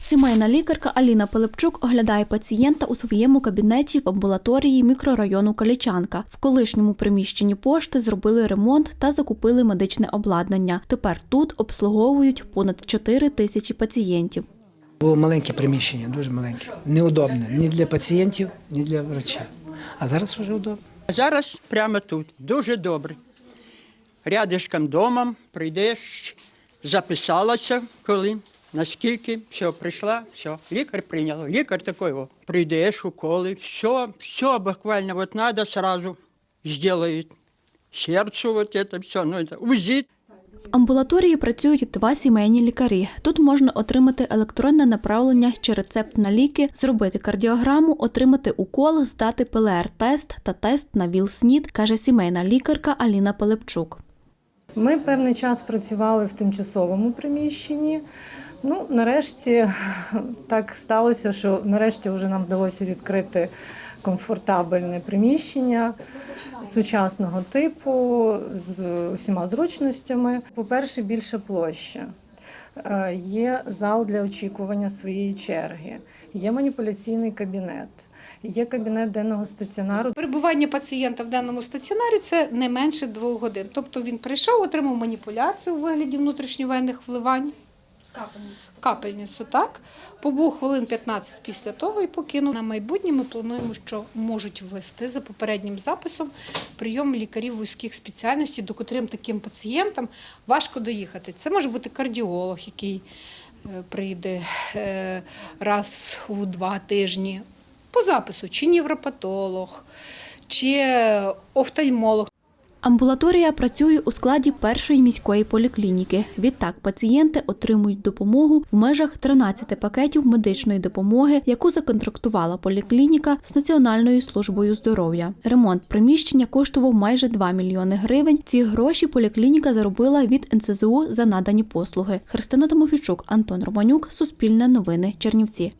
Сімейна лікарка Аліна Пилипчук оглядає пацієнта у своєму кабінеті в амбулаторії мікрорайону Калічанка. В колишньому приміщенні пошти зробили ремонт та закупили медичне обладнання. Тепер тут обслуговують понад 4 тисячі пацієнтів. Було маленьке приміщення, дуже маленьке. Неудобне ні для пацієнтів, ні для врачів. А зараз вже удобно. Зараз прямо тут. Дуже добре. Рядишком домом прийдеш, записалася, коли, наскільки, все, прийшла, все, лікар прийняв, лікар такий, о, прийдеш, уколи, все, все буквально, вот надо, сразу сделают. Сердцу вот это все, ну это УЗИ, В амбулаторії працюють два сімейні лікарі. Тут можна отримати електронне направлення чи рецепт на ліки, зробити кардіограму, отримати укол, здати ПЛР-тест та тест на ВІЛ-СНІД, каже сімейна лікарка Аліна Пилипчук. Ми певний час працювали в тимчасовому приміщенні. Ну, нарешті так сталося, що нарешті вже нам вдалося відкрити комфортабельне приміщення сучасного типу з усіма зручностями. По-перше, більша площа. Е, Є зал для очікування своєї черги, є маніпуляційний кабінет, є кабінет денного стаціонару. Перебування пацієнта в даному стаціонарі це не менше двох годин. Тобто він прийшов, отримав маніпуляцію у вигляді внутрішньовенних вливань. Капельницю, так. Побув хвилин 15 після того і покинув. На майбутнє ми плануємо, що можуть ввести за попереднім записом прийом лікарів вузьких спеціальностей, до котрим таким пацієнтам важко доїхати. Це може бути кардіолог, який е, прийде е, раз у два тижні по запису, чи невропатолог, чи офтальмолог. Амбулаторія працює у складі першої міської поліклініки. Відтак пацієнти отримують допомогу в межах 13 пакетів медичної допомоги, яку законтрактувала поліклініка з Національною службою здоров'я. Ремонт приміщення коштував майже 2 мільйони гривень. Ці гроші поліклініка заробила від НСЗУ за надані послуги. Христина Тимофійчук, Антон Романюк, Суспільне новини, Чернівці.